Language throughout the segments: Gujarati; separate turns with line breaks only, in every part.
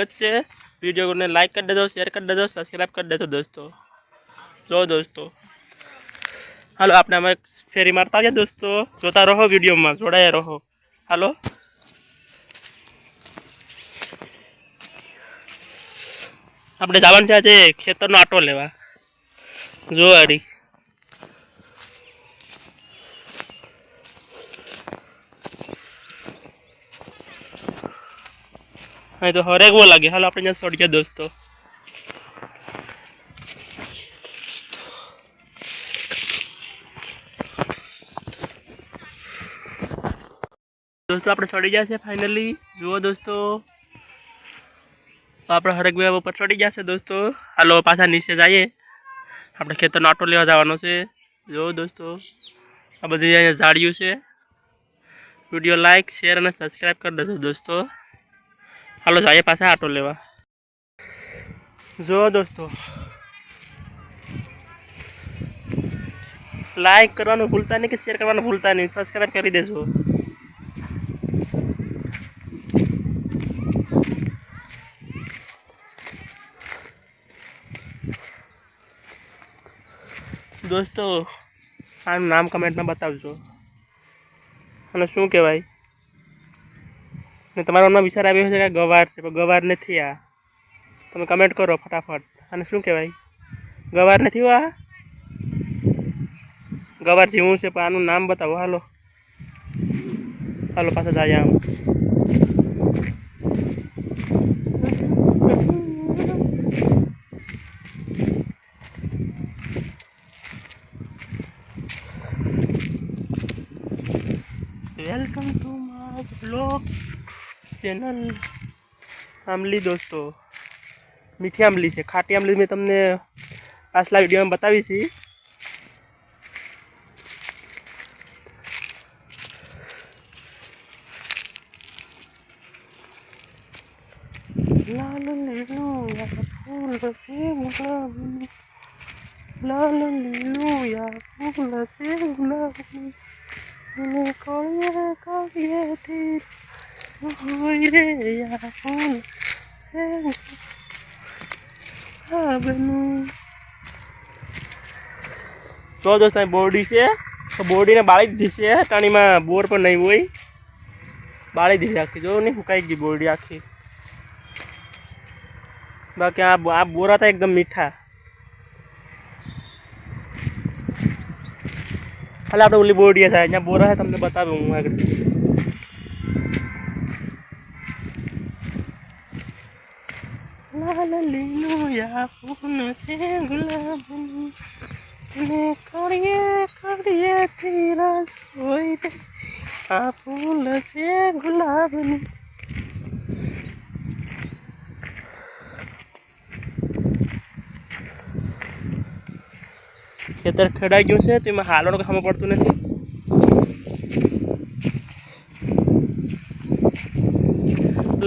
સ્વાગત છે વિડીયોને લાઈક કરી દેજો શેર કરી દેજો સબસ્ક્રાઈબ કરી દેજો દોસ્તો જો દોસ્તો હાલો આપણે અમે ફેરી મારતા આવીએ દોસ્તો જોતા રહો વિડીયોમાં જોડાયા રહો હાલો આપણે જવાનું છે આજે ખેતરનો આટો લેવા જો અડી અહીં તો હરેક બહુ લાગે હાલો આપણે ત્યાં સડીએ દોસ્તો દોસ્તો આપણે ચડી જશે ફાઇનલી જુઓ દોસ્તો તો આપણે હરેક બે ઉપર ચડી જશે દોસ્તો હાલો પાછા નીચે જઈએ આપણે ખેતરનો આટો લેવા જવાનો છે જુઓ દોસ્તો આ બધી અહીંયા ઝાડિયું છે વીડિયો લાઈક શેર અને સબસ્ક્રાઈબ કરી દેજો દોસ્તો હાલો જઈએ પાસે આટો લેવા. જો દોસ્તો. લાઈક કરવાનું ભૂલતા નહીં કે શેર કરવાનું ભૂલતા નહીં? સબસ્ક્રાઈબ કરી દેજો. દોસ્તો, આનું નામ કમેન્ટમાં બતાવજો. અને શું કહેવાય? ને તમારો મનમાં વિચાર આવ્યો છે કે ગવાર છે, પણ ગવાર નથી આ. તમે કમેન્ટ કરો ફટાફટ. અને શું કહેવાય? ગવાર નથી આ? ગવાર જેવું છે, પણ આનું નામ બતાવો. હાલો. હાલો, પાછા જાય આમ. Welcome to my blog channel આંબલી દોસ્તો મીઠી આંબલી છે ખાટી આંબલી મેં તમને પાછલા વિડીયોમાં બતાવી હતી લાલ લીલું યા ફૂલ છે ગુલાબી લાલ લીલું યા ફૂલ છે ગુલાબી અને કોળીએ છે તો દોસ્તો બોરડી છે, તો બોરડીને બાળી દીધી છે, ટાણીમાં બોર પણ નહીં હોય. બાળી દીધી આખી, જો નહીં સુકાઈ ગઈ બોરડી આખી. બાકી આ આ બોરા હતા એકદમ મીઠા. હાલ આપણે ઓલી બોરડી થાય અહીંયા બોરા છે, તમને બતાવું હું આગળ. લાલ લીલું યા ફૂલ છે ગુલાબનું. ને કરીએ કરીએ તીરસ હોય આ ફૂલ છે ગુલાબનું. ખેતર ખેડાઈ ગયું છે, તેમાં હાલવાનું ખામો પડતું નથી.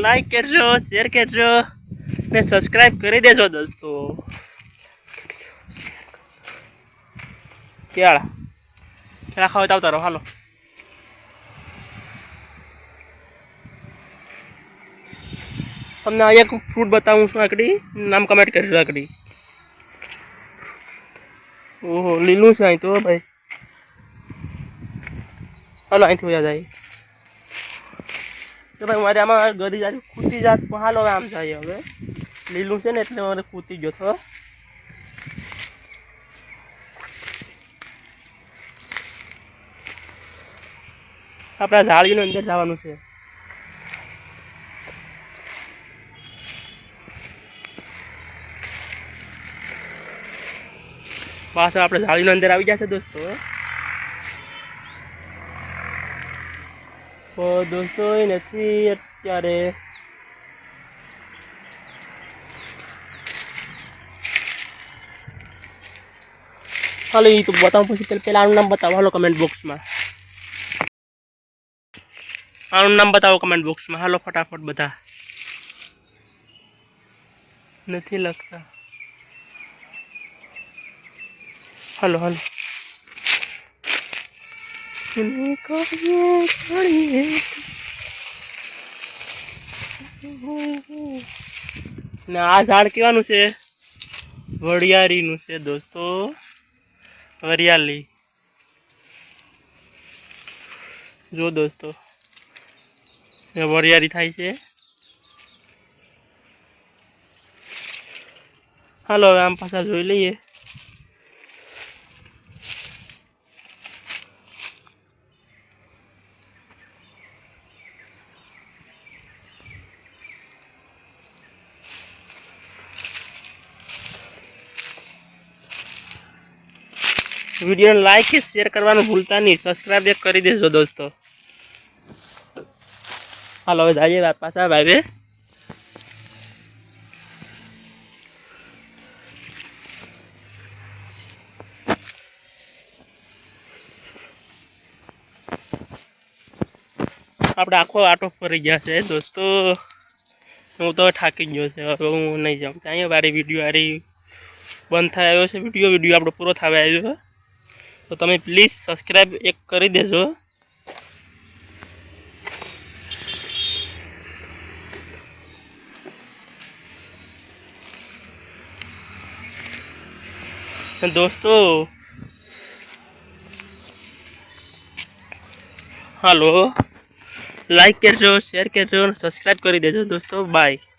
લાઈક કરજો શેર કરજો. ને સબસ્ક્રાઈબ કરી દેજો દોસ્તો. કેળા. કેળા ખાવ તો રહો, હાલો. તમને એક ફ્રૂટ બતાવું છું આકડી. નામ કમેન્ટ કરજો આકડી. ઓહો, લીલું છે અહીં તો ભાઈ. હાલો, અહીંથી વયા જાય. તો ભાઈ, મારે આમાં ગરી જાય ખૂટી જાત પણ હાલો આમ જાય હવે. લીલું છે ને એટલે મારે કૂતી ગયો તો આપણા ઝાડીની અંદર જવાનું છે. પાછળ આપણે ઝાડીનો અંદર આવી જશે દોસ્તો તો દોસ્તો એ નથી અત્યારે હાલો એ તો બતાવું પછી પેલા આનું નામ બતાવો હાલો કમેન્ટ બોક્સમાં આનું નામ બતાવો કમેન્ટ બોક્સમાં હાલો ફટાફટ બધા નથી લખતા હાલો હાલો ને આ ઝાડ કેવાનું છે વડિયારીનું છે દોસ્તો વરિયાળી. જો દોસ્તો વરિયાળી થાય છે. હાલો હવે આમ પાછા જોઈ લઈએ. વિડીયોને લાઈક કે શેર કરવાનું ભૂલતા નહીં. સબસ્ક્રાઈબ એક કરી દેજો દોસ્તો. હાલો, હવે જઈએ વાત પાછા ભાઈ આપણે આખો આટો ફરી ગયા છે, દોસ્તો. હું તો થાકી ગયો છે, હવે હું નહીં જાઉં. અહીંયા મારી વીડિયો આરી બંધ થાય આવ્યો છે વીડિયો વીડિયો આપણો પૂરો થવા આવ્યો છે. તો તમે પ્લીઝ સબસ્ક્રાઈબ એક કરી દેજો. અને દોસ્તો, હાલો લાઈક કરજો શેર કરજો અને સબસ્ક્રાઈબ કરી દેજો દોસ્તો. બાય